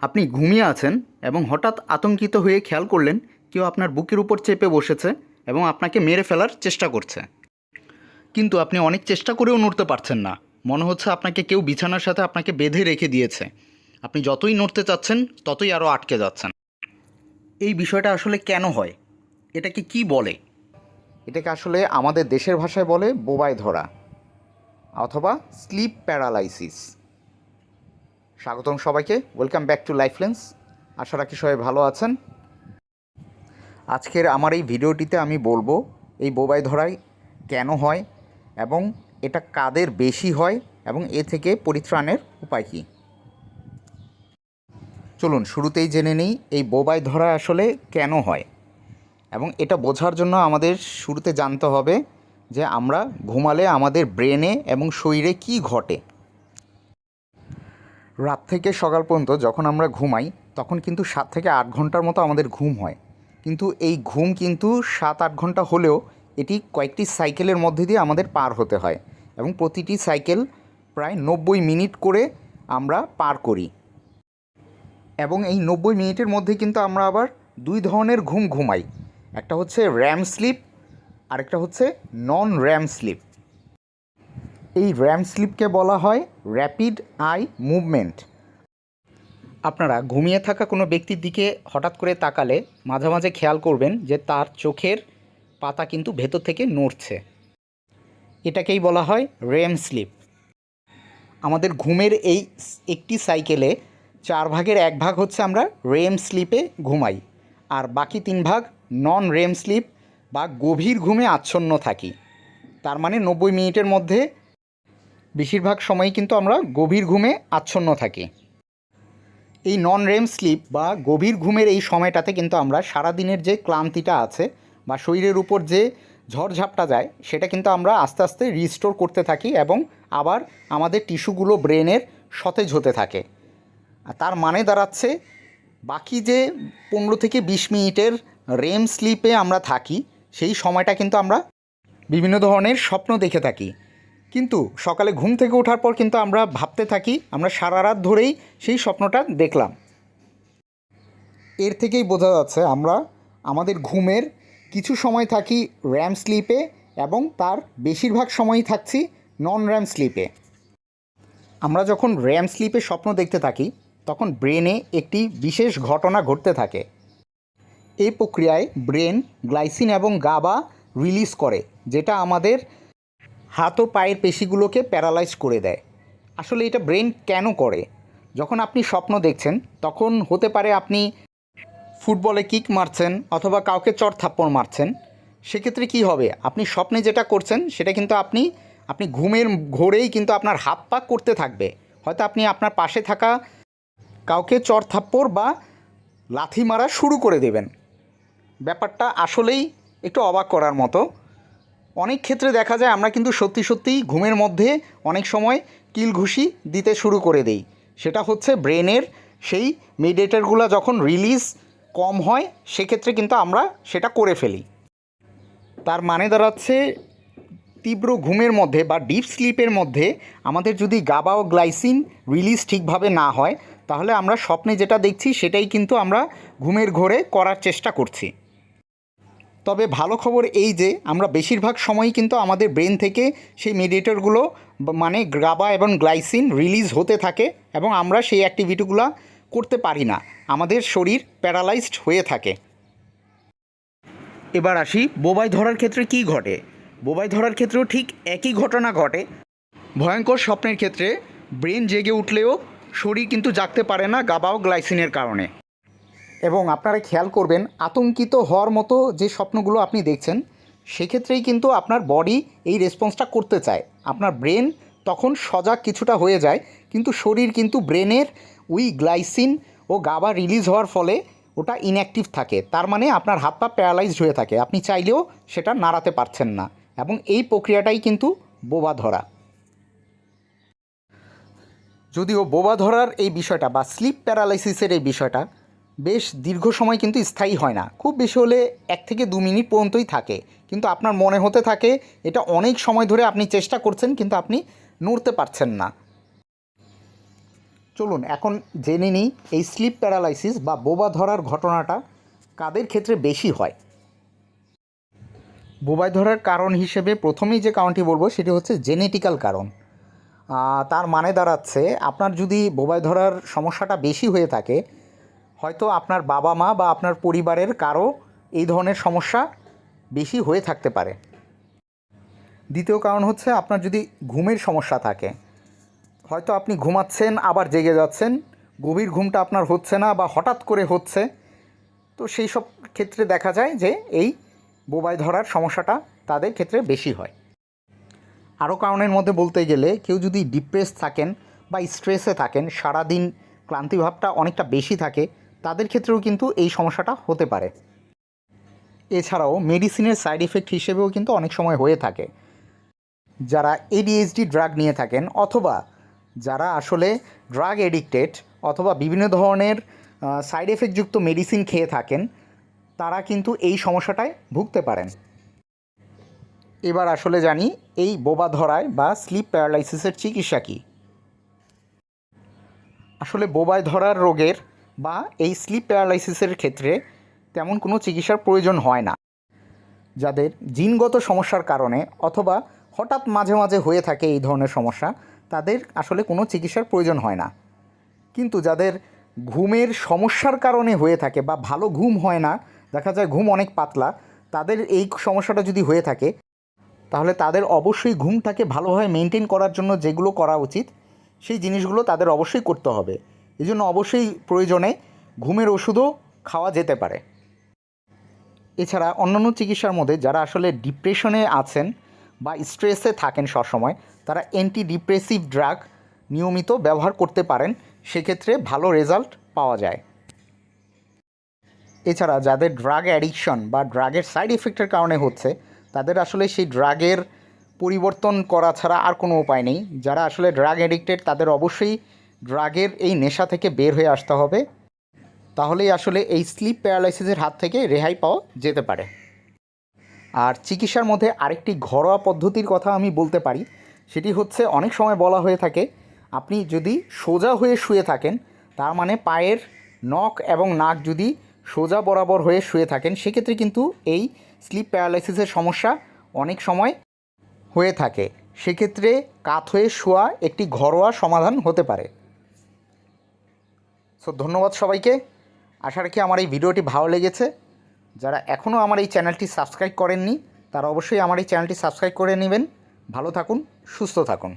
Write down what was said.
আপনি ঘুমিয়ে আছেন এবং হঠাৎ আতঙ্কিত হয়ে খেয়াল করলেন কেউ আপনার বুকের উপর চেপে বসেছে এবং আপনাকে মেরে ফেলার চেষ্টা করছে। কিন্তু আপনি অনেক চেষ্টা করেও নড়তে পারছেন না। মনে হচ্ছে আপনাকে কেউ বিছানার সাথে আপনাকে বেঁধে রেখে দিয়েছে। আপনি যতই নড়তে চাচ্ছেন, ততই আরও আটকে যাচ্ছেন। এই বিষয়টা আসলে কেন হয়? এটাকে কি বলে? এটাকে আসলে আমাদের দেশের ভাষায় বলে বোবায় ধরা অথবা স্লিপ প্যারালাইসিস। স্বাগতম সবাইকে। Welcome back to life lens আশা রাখি সবাই ভালো আছেন। আজকের আমার এই ভিডিওটিতে আমি বলব, এই বোবাই ধরাই কেন হয় এবং এটা কাদের বেশি হয় এবং এ থেকে পরিত্রাণের উপায় কী? চলুন, শুরুতেই জেনে নিই, এই বোবাই ধরা আসলে কেন হয়? এবং এটা বোঝার জন্য আমাদের শুরুতে জানতে হবে যে আমরা ঘুমালে আমাদের ব্রেনে এবং শরীরে কি ঘটে? রাত থেকে সকাল পর্যন্ত যখন আমরা ঘুমাই, তখন কিন্তু সাত থেকে আট ঘণ্টার মতো আমাদের ঘুম হয়। কিন্তু এই ঘুম কিন্তু সাত আট ঘণ্টা হলেও এটি কয়েকটি সাইকেলের মধ্যে দিয়ে আমাদের পার হতে হয় এবং প্রতিটি সাইকেল প্রায় নব্বই মিনিট করে আমরা পার করি। এবং এই নব্বই মিনিটের মধ্যে কিন্তু আমরা আবার দুই ধরনের ঘুম ঘুমাই। একটা হচ্ছে র্যাম স্লিপ, আরেকটা হচ্ছে নন র্যাম স্লিপ। এই র্যাম স্লিপকে বলা হয় র্যাপিড আই মুভমেন্ট। আপনারা ঘুমিয়ে থাকা কোনো ব্যক্তির দিকে হঠাৎ করে তাকালে মাঝে মাঝে খেয়াল করবেন যে তার চোখের পাতা কিন্তু ভেতর থেকে নড়ছে। এটাকেই বলা হয় রেম স্লিপ। আমাদের ঘুমের এই একটি সাইকেলে চার ভাগের এক ভাগ হচ্ছে আমরা রেম স্লিপে ঘুমাই, আর বাকি তিন ভাগ নন রেম স্লিপ বা গভীর ঘুমে আচ্ছন্ন থাকি। তার মানে নব্বই মিনিটের মধ্যে বেশিরভাগ সময়ই কিন্তু আমরা গভীর ঘুমে আচ্ছন্ন থাকি। এই নন রেম স্লিপ বা গভীর ঘুমের এই সময়টাতে কিন্তু আমরা সারাদিনের যে ক্লান্তিটা আছে বা শরীরের উপর যে ঝড়ঝাপটা যায়, সেটা কিন্তু আমরা আস্তে আস্তে রিস্টোর করতে থাকি এবং আবার আমাদের টিস্যুগুলো ব্রেনের সতেজ হতে থাকে। তার মানে দাঁড়াচ্ছে বাকি যে পনেরো থেকে বিশ মিনিটের রেম স্লিপে আমরা থাকি, সেই সময়টা কিন্তু আমরা বিভিন্ন ধরনের স্বপ্ন দেখে থাকি। কিন্তু সকালে ঘুম থেকে ওঠার পর কিন্তু আমরা ভাবতে থাকি, আমরা সারা রাত ধরেই সেই স্বপ্নটা দেখলাম। এর থেকেই বোঝা যাচ্ছে আমরা, আমাদের ঘুমের কিছু সময় থাকি র্যাম স্লিপে এবং তার বেশিরভাগ সময়ই থাকছি নন র্যাম স্লিপে। আমরা যখন র্যাম স্লিপে স্বপ্ন দেখতে থাকি, তখন ব্রেনে একটি বিশেষ ঘটনা ঘটতে থাকে। এই প্রক্রিয়ায় ব্রেন গ্লাইসিন এবং গাবা রিলিজ করে, যেটা আমাদের হাত ও পায়ের পেশিগুলোকে প্যারালাইজ করে দেয়। আসলে এটা ব্রেন কেন করে? যখন আপনি স্বপ্ন দেখছেন, তখন হতে পারে আপনি ফুটবলে কিক মারছেন অথবা কাউকে চর থাপ্পড় মারছেন। সেক্ষেত্রে কি হবে? আপনি স্বপ্নে যেটা করছেন, সেটা কিন্তু আপনি আপনি ঘুমের ঘোরেই কিন্তু আপনার হাত পা করতে থাকবে। হয়তো আপনি আপনার পাশে থাকা কাউকে চর থাপ্পড় বা লাথি মারা শুরু করে দেবেন। ব্যাপারটা আসলেই একটু অবাক করার মতো। অনেক ক্ষেত্রে দেখা যায় আমরা কিন্তু সত্যি সত্যিই ঘুমের মধ্যে অনেক সময় কিল ঘুষি দিতে শুরু করে দেই। সেটা হচ্ছে ব্রেনের সেই মেডিটেটরগুলো যখন রিলিজ কম হয়, সেক্ষেত্রে কিন্তু আমরা সেটা করে ফেলি। তার মানে দাঁড়াচ্ছে তীব্র ঘুমের মধ্যে বা ডিপ স্লিপের মধ্যে আমাদের যদি গাবা ও গ্লাইসিন রিলিজ ঠিকভাবে না হয়, তাহলে আমরা স্বপ্নে যেটা দেখছি সেটাই কিন্তু আমরা ঘুমের ঘোরে করার চেষ্টা করছি। তবে ভালো খবর এই যে, আমরা বেশিরভাগ সময়ই কিন্তু আমাদের ব্রেন থেকে সেই মেডিটেটরগুলো মানে গ্রাবা এবং গ্লাইসিন রিলিজ হতে থাকে এবং আমরা সেই অ্যাক্টিভিটিগুলো করতে পারি না। আমাদের শরীর প্যারালাইজড হয়ে থাকে। এবার আসি বোবাই ধরার ক্ষেত্রে কি ঘটে? বোবাই ধরার ক্ষেত্রেও ঠিক একই ঘটনা ঘটে। ভয়ঙ্কর স্বপ্নের ক্ষেত্রে ব্রেন জেগে উঠলেও শরীর কিন্তু জাগতে পারে না গাবা ও গ্লাইসিনের কারণে। এবং আপনারা খেয়াল করবেন, আতঙ্কিত হওয়ার মতো যে স্বপ্নগুলো আপনি দেখছেন, সেক্ষেত্রেই কিন্তু আপনার বডি এই রেসপন্সটা করতে চায়। আপনার ব্রেন তখন সজাগ কিছুটা হয়ে যায়, কিন্তু শরীর কিন্তু ব্রেনের উই গ্লাইসিন ও গাবা রিলিজ হওয়ার ফলে ওটা ইনঅ্যাক্টিভ থাকে। তার মানে আপনার হাত পা প্যারালাইজড হয়ে থাকে। আপনি চাইলেও সেটা নাড়াতে পারছেন না। এবং এই প্রক্রিয়াটাই কিন্তু বোবা ধরা। যদিও বোবা ধরার এই বিষয়টা বা স্লিপ প্যারালাইসিসের এই বিষয়টা বেশ দীর্ঘ সময় কিন্তু স্থায়ী হয় না। খুব বেশি হলে এক থেকে দু মিনিট পর্যন্তই থাকে। কিন্তু আপনার মনে হতে থাকে, এটা অনেক সময় ধরে আপনি চেষ্টা করছেন, কিন্তু আপনি নড়তে পারছেন না। চলুন, এখন জেনে নিই এই স্লিপ প্যারালাইসিস বা বোবা ধরার ঘটনাটা কাদের ক্ষেত্রে বেশি হয়। বোবায় ধরার কারণ হিসেবে প্রথমেই যে কারণটি বলব, সেটি হচ্ছে জেনেটিক্যাল কারণ। তার মানে দাঁড়াচ্ছে, আপনার যদি বোবায় ধরার সমস্যাটা বেশি হয়ে থাকে হয়তো আপনার বাবা মা বা আপনার পরিবারের কারও এই ধরনের সমস্যা বেশি হয়ে থাকতে পারে। দ্বিতীয় কারণ হচ্ছে আপনার যদি ঘুমের সমস্যা থাকে, হয়তো আপনি ঘুমাচ্ছেন, আবার জেগে যাচ্ছেন, গভীর ঘুমটা আপনার হচ্ছে না বা হঠাৎ করে হচ্ছে, তো সেই সব ক্ষেত্রে দেখা যায় যে এই বোবায় ধরার সমস্যাটা তাদের ক্ষেত্রে বেশি হয়। আরও কারণের মধ্যে বলতে গেলে, কেউ যদি ডিপ্রেস থাকেন বা স্ট্রেসে থাকেন, সারাদিন ক্লান্তিভাবটা অনেকটা বেশি থাকে তাদের ক্ষেত্রেও কিন্তু এই সমস্যাটা হতে পারে। এছাড়াও মেডিসিনের সাইড এফেক্ট হিসেবেও কিন্তু অনেক সময় হয়ে থাকে। যারা এডিএইচডি ড্রাগ নিয়ে থাকেন অথবা যারা আসলে ড্রাগ এডিক্টেড অথবা বিভিন্ন ধরনের সাইড এফেক্টযুক্ত মেডিসিন খেয়ে থাকেন, তারা কিন্তু এই সমস্যাটায় ভুগতে পারেন। এবার আসলে জানি, এই বোবা ধরায় বা স্লিপ প্যারালাইসিসের চিকিৎসা কী? আসলে বোবায় ধরার রোগের বা এই স্লিপ প্যারালাইসিসের ক্ষেত্রে তেমন কোনো চিকিৎসার প্রয়োজন হয় না। যাদের জিনগত সমস্যার কারণে অথবা হঠাৎ মাঝে মাঝে হয়ে থাকে এই ধরনের সমস্যা, তাদের আসলে কোনো চিকিৎসার প্রয়োজন হয় না। কিন্তু যাদের ঘুমের সমস্যার কারণে হয়ে থাকে বা ভালো ঘুম হয় না, দেখা যায় ঘুম অনেক পাতলা, তাদের এই সমস্যাটা যদি হয়ে থাকে, তাহলে তাদের অবশ্যই ঘুমটাকে ভালোভাবে মেনটেন করার জন্য যেগুলো করা উচিত, সেই জিনিসগুলো তাদের অবশ্যই করতে হবে। এই জন্য অবশ্যই প্রয়োজনে ঘুমের ওষুধও খাওয়া যেতে পারে। এছাড়া অন্যান্য চিকিৎসার মধ্যে যারা আসলে ডিপ্রেশনে আছেন বা স্ট্রেসে থাকেন সবসময়, তারা অ্যান্টি ডিপ্রেসিভ ড্রাগ নিয়মিত ব্যবহার করতে পারেন, সেক্ষেত্রে ভালো রেজাল্ট পাওয়া যায়। এছাড়া যাদের ড্রাগ অ্যাডিকশন বা ড্রাগের সাইড এফেক্টের কারণে হচ্ছে, তাদের আসলে সেই ড্রাগের পরিবর্তন করা ছাড়া আর কোনো উপায় নেই। যারা আসলে ড্রাগ অ্যাডিক্টেড তাদের অবশ্যই ড্রাগের এই নেশা থেকে বের হয়ে আসতে হবে। তাহলেই আসলে এই স্লিপ প্যারালাইসিসের হাত থেকে রেহাই পাওয়া যেতে পারে। আর চিকিৎসার মধ্যে আরেকটি ঘরোয়া পদ্ধতির কথা আমি বলতে পারি, সেটি হচ্ছে অনেক সময় বলা হয়ে থাকে, আপনি যদি সোজা হয়ে শুয়ে থাকেন, তার মানে পায়ের নখ এবং নাক যদি সোজা বরাবর হয়ে শুয়ে থাকেন, সেক্ষেত্রে কিন্তু এই স্লিপ প্যারালাইসিসের সমস্যা অনেক সময় হয়ে থাকে। সেক্ষেত্রে কাত হয়ে শোয়া একটি ঘরোয়া সমাধান হতে পারে। সো ধন্যবাদ সবাইকে। আশা রাখি আমার এই ভিডিওটি ভালো লেগেছে। যারা এখনও আমার এই চ্যানেলটি সাবস্ক্রাইব করেননি, তারা অবশ্যই আমার এই চ্যানেলটি সাবস্ক্রাইব করে নেবেন। ভালো থাকুন, সুস্থ থাকুন।